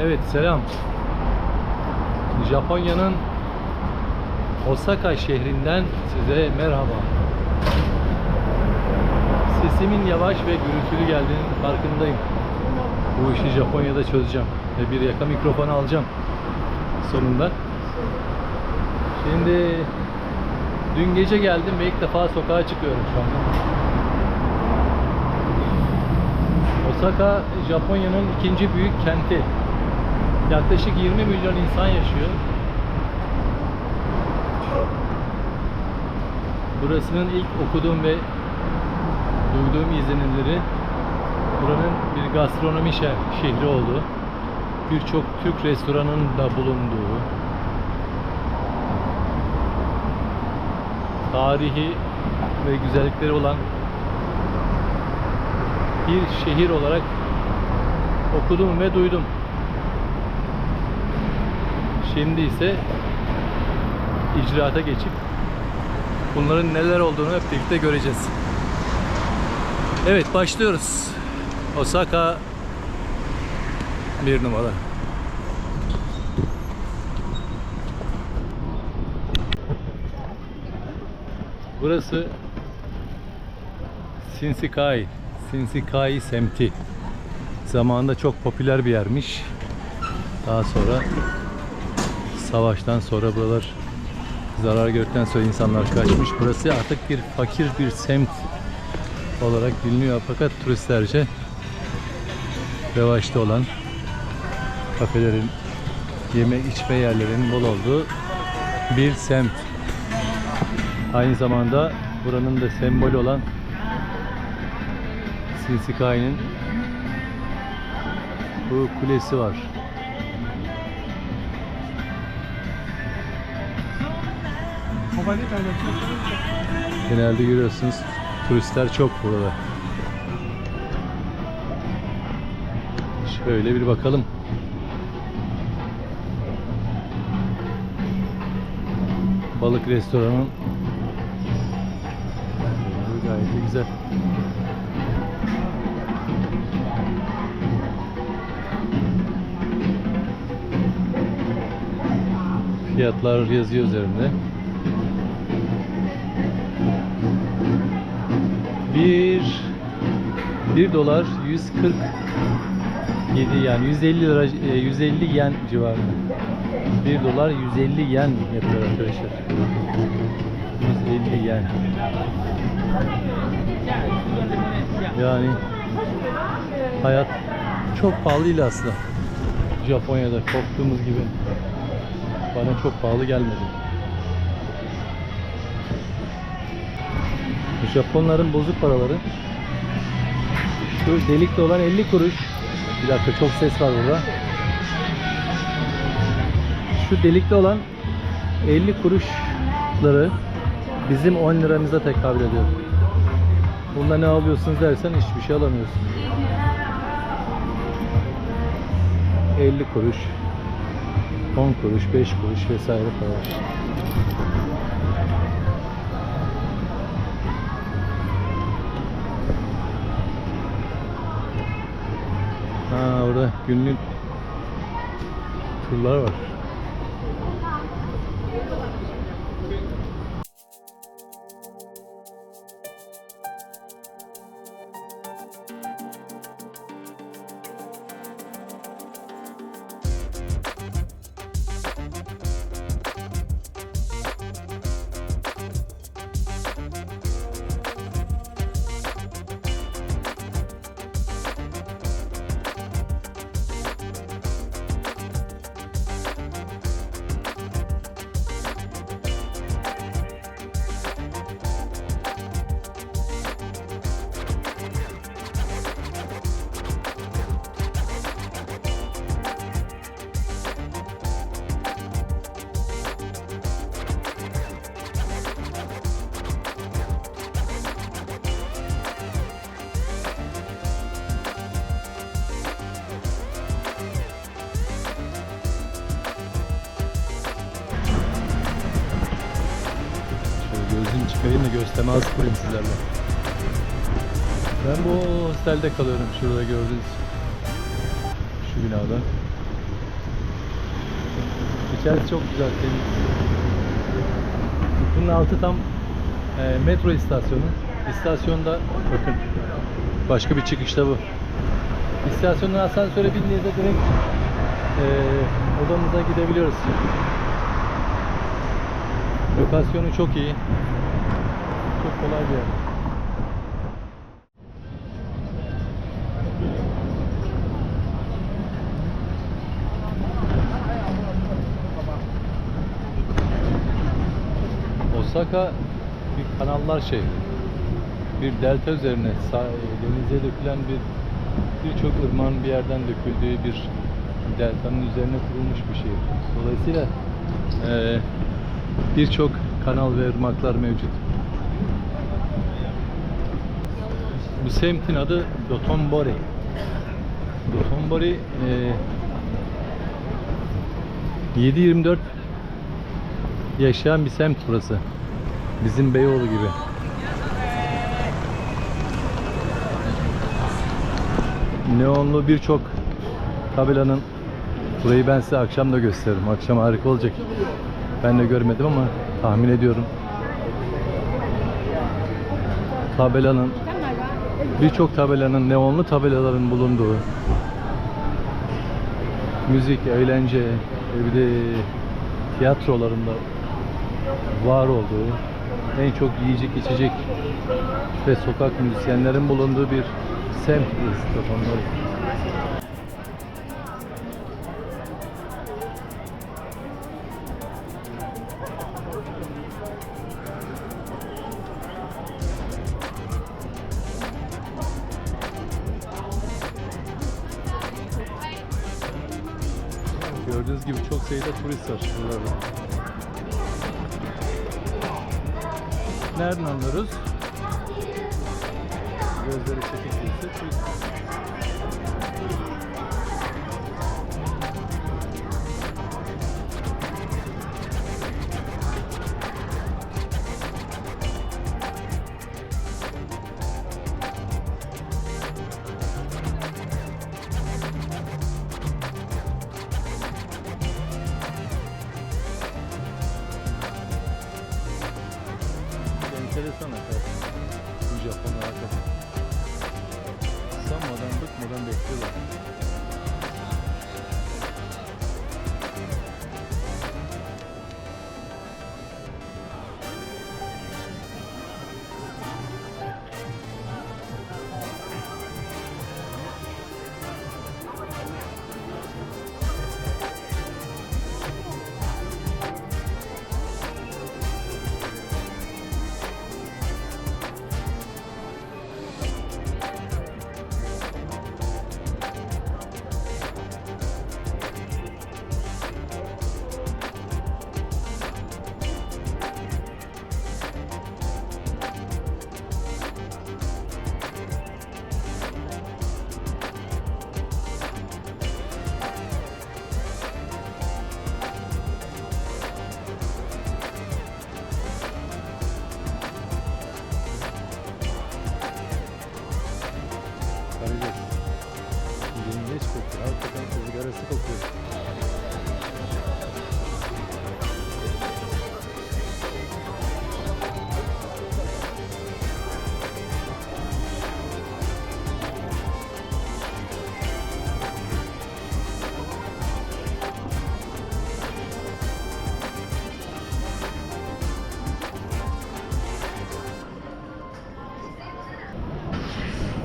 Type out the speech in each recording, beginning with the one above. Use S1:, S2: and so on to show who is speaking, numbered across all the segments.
S1: Evet selam. Japonya'nın Osaka şehrinden size merhaba. Sesimin yavaş ve gürültülü geldiğinin farkındayım. Bu işi Japonya'da çözeceğim. Ve bir yaka mikrofonu alacağım. Sonunda. Şimdi dün gece geldim ve ilk defa sokağa çıkıyorum şu anda. Osaka Japonya'nın ikinci büyük kenti. Yaklaşık 20 milyon insan yaşıyor. Burasının ilk okuduğum ve duyduğum izlenimleri buranın bir gastronomi şeh- şehri olduğu, birçok Türk restoranın da bulunduğu, tarihi ve güzellikleri olan bir şehir olarak okudum ve duydum. Şimdi ise icraata geçip bunların neler olduğunu hep birlikte göreceğiz. Evet başlıyoruz. Osaka bir numara. Burası Shinsekai, Shinsekai semti. Zamanında çok popüler bir yermiş. Daha sonra savaştan sonra buralar zarar gördükten sonra insanlar kaçmış. Burası artık bir fakir bir semt olarak biliniyor fakat turistlerce revaçta olan kafelerin, yeme içme yerlerinin bol olduğu bir semt. Aynı zamanda buranın da sembolü olan Shinsekai'nin bu kulesi var. Genelde görüyorsunuz turistler çok burada. Şöyle bir bakalım. Balık restoranı gayet güzel. Fiyatlar yazıyor üzerinde. Bir 1 dolar 147 yani 150 lira e, 150 yen civarında. 1 dolar 150 yen yapıyor arkadaşlar. 150 yen. Yani hayat çok pahalıydı aslında. Japonya'da korktuğumuz gibi. Bana çok pahalı gelmedi. Japonların bozuk paraları şu delikli olan 50 kuruş. Bir dakika çok ses var burada. Şu delikli olan 50 kuruşları bizim 10 liramıza tekabül ediyor. Bunda ne alıyorsunuz dersen hiçbir şey alamıyorsun. 50 kuruş, 10 kuruş, 5 kuruş vesaire falan. Ha orada günlük turlar var. Göz teması kurayım sizlerle. Ben bu hostelde kalıyorum şurada gördüğünüz şu binada. İçerisi çok güzel, temiz. Bunun altı tam e, metro istasyonu. İstasyonda bakın başka bir çıkışta bu. İstasyonun asansöre bindiğinizde direkt e, odamıza gidebiliyoruz. Lokasyonu çok iyi. Kolay bir yer. Osaka bir kanallar şehri. Bir delta üzerine denize dökülen bir birçok ırmağın bir yerden döküldüğü bir deltanın üzerine kurulmuş bir şehir. Dolayısıyla eee, birçok kanal ve ırmaklar mevcut. Bu semtin adı Dotonbori. Dotonbori eee 7-24 yaşayan bir semt burası. Bizim Beyoğlu gibi. Neonlu birçok tabelanın burayı ben size akşam da gösteririm. Akşam harika olacak. Ben de görmedim ama tahmin ediyorum. Tabelanın birçok tabelanın neonlu tabelaların bulunduğu müzik, eğlence, bir de tiyatrolarında var olduğu en çok yiyecek içecek ve sokak müzisyenlerin bulunduğu bir semt Stockholm'da. Gördüğünüz gibi çok sayıda turist var buralarda. Nereden anlıyoruz? Gözleri çekik turist. Enteresan hakikaten. Bu Japonlar hakikaten. Sanmadan bıkmadan bekliyorlar. Kokuyor.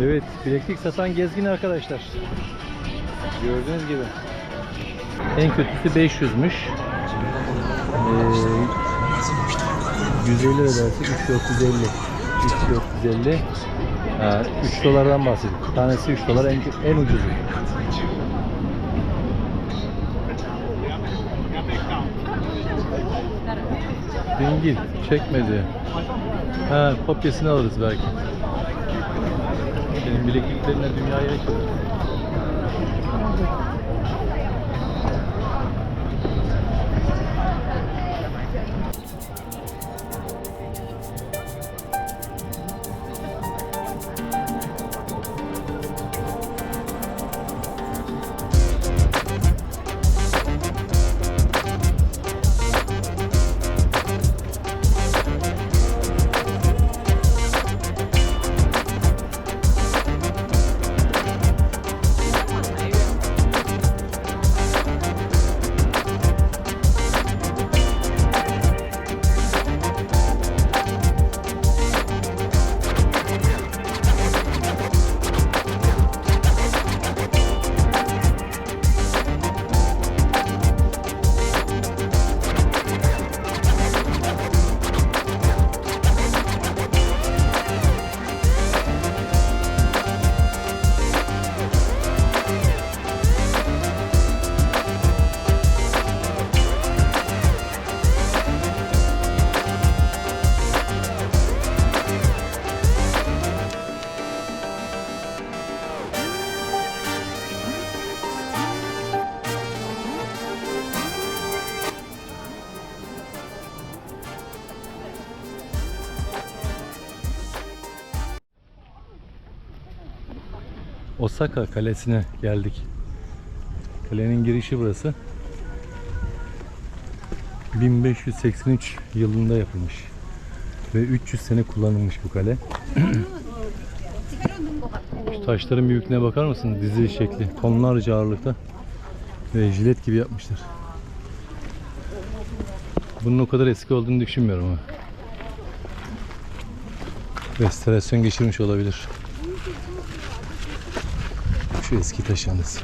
S1: Evet, bileklik satan gezgin arkadaşlar. Gördüğünüz gibi. En kötüsü 500'müş. Ee, 150 ödersek 3450. 3450. Ha, 3 dolardan bahsediyoruz. Tanesi 3 dolar en, en ucuzu. Dingil çekmedi. Ha, kopyasını alırız belki. Benim bilekliklerimle dünyayı yaşıyorum. Osaka Kalesi'ne geldik. Kalenin girişi burası. 1583 yılında yapılmış. Ve 300 sene kullanılmış bu kale. Şu taşların büyüklüğüne bakar mısın? Dizi şekli. Tonlarca ağırlıkta. Ve jilet gibi yapmışlar. Bunun o kadar eski olduğunu düşünmüyorum ama. Restorasyon geçirmiş olabilir. Şu eski taş yalnız.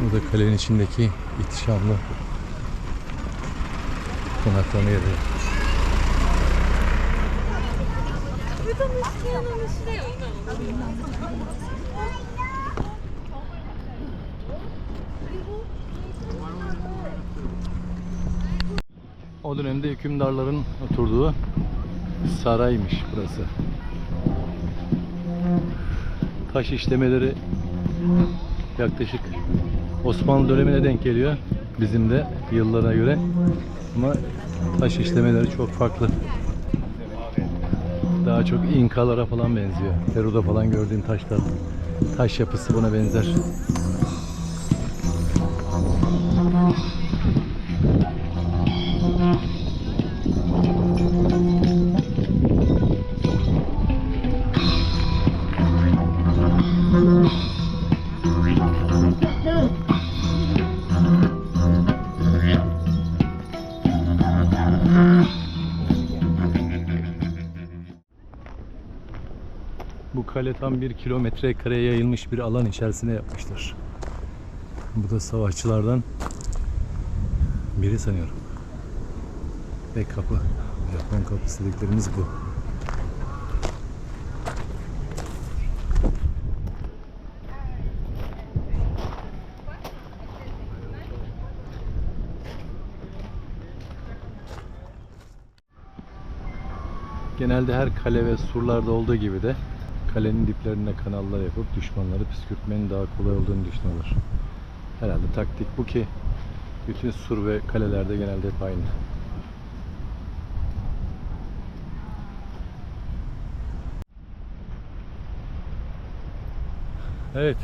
S1: Bu da kalenin içindeki ihtişamlı konaklama yeri. O dönemde hükümdarların oturduğu saraymış burası. Taş işlemeleri yaklaşık Osmanlı dönemine denk geliyor. Bizim de yıllara göre. Ama taş işlemeleri çok farklı. Daha çok İnkalara falan benziyor. Peru'da falan gördüğün taşlar. Taş yapısı buna benzer. Kale tam bir kilometre kareye yayılmış bir alan içerisine yapmışlar. Bu da savaşçılardan biri sanıyorum. Ve kapı. Japon kapısı dediklerimiz bu. Genelde her kale ve surlarda olduğu gibi de kalenin diplerine kanallar yapıp düşmanları püskürtmenin daha kolay olduğunu düşünüyorlar. Herhalde taktik bu ki bütün sur ve kalelerde genelde hep aynı. Evet.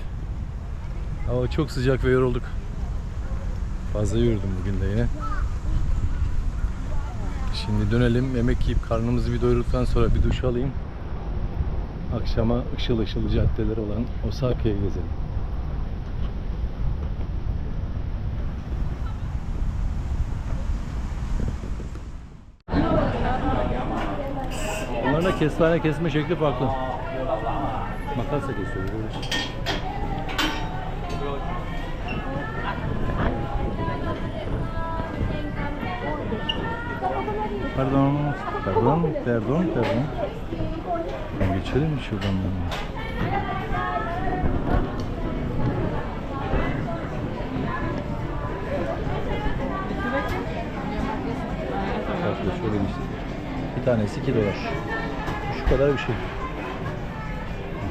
S1: Hava çok sıcak ve yorulduk. Fazla yürüdüm bugün de yine. Şimdi dönelim. Yemek yiyip karnımızı bir doyurduktan sonra bir duş alayım. Akşama ışıl ışıl caddeleri olan Osaka'ya gezelim. Bunların da kestane kesme şekli farklı. Makasla kesiyor. böyle. Pardon, pardon, pardon, pardon. Geçelim mi şuradan? Farklı şöyle bir şey. Bir tanesi 2 dolar. Şu kadar bir şey.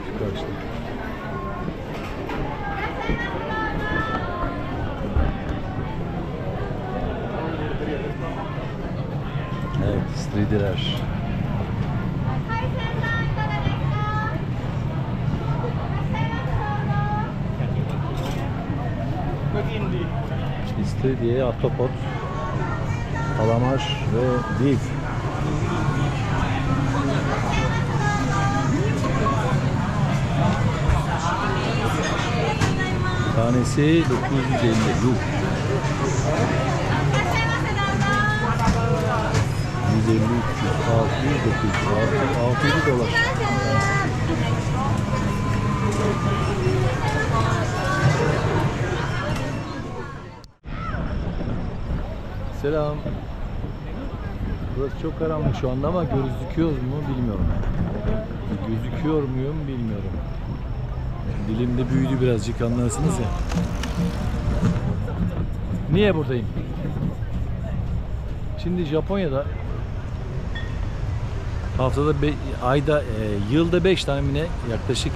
S1: Şu karşıda. Evet, istiridyeler. İstiridye, ahtapot, kalamar ve dil. Tanesi 950 yuh. 150, 300, 600, 900, 600 dolar. Selam. Burası çok karanlık şu anda ama gözüküyoruz mu bilmiyorum. Gözüküyor muyum bilmiyorum. Dilimde büyüdü birazcık anlarsınız ya. Niye buradayım? Şimdi Japonya'da haftada be- ayda e, yılda 5 tane yaklaşık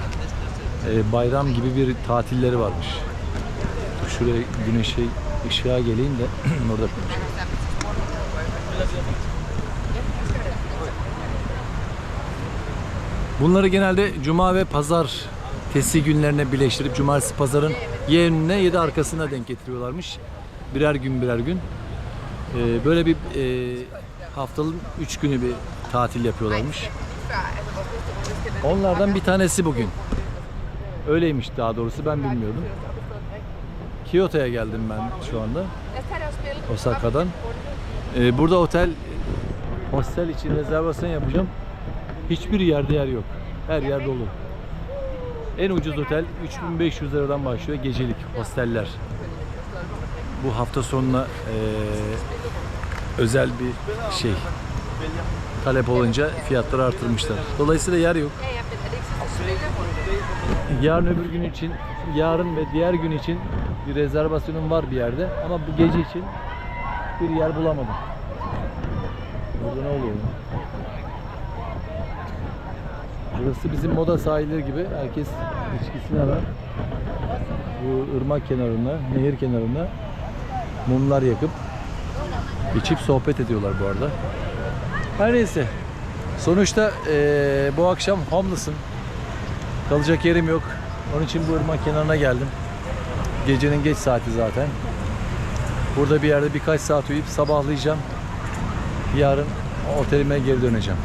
S1: e, bayram gibi bir tatilleri varmış. Şuraya güneşe ışığa geleyim de orada konuşayım. Bunları genelde cuma ve pazar tesi günlerine birleştirip cumartesi pazarın ye önüne ya da arkasına denk getiriyorlarmış. Birer gün birer gün. Ee, böyle bir e, haftanın 3 günü bir tatil yapıyorlarmış. Onlardan bir tanesi bugün. Öyleymiş daha doğrusu ben bilmiyordum. Kyoto'ya geldim ben şu anda. Osaka'dan. Ee, burada otel, hostel için rezervasyon yapacağım. Hiçbir yerde yer yok. Her yer dolu. En ucuz otel 3500 liradan başlıyor gecelik hosteller. Bu hafta sonuna eee, özel bir şey. Talep olunca fiyatları artırmışlar. Dolayısıyla yer yok. Yarın öbür gün için, yarın ve diğer gün için bir rezervasyonum var bir yerde ama bu gece için bir yer bulamadım. Burada ne oluyor? Burası bizim moda sahilleri gibi. Herkes içkisini arar. Bu ırmak kenarında, nehir kenarında mumlar yakıp içip sohbet ediyorlar bu arada. Her neyse. Sonuçta eee, bu akşam homeless'ım. Kalacak yerim yok. Onun için bu ırmak kenarına geldim. Gecenin geç saati zaten. Burada bir yerde birkaç saat uyuyup sabahlayacağım. Yarın otelime geri döneceğim.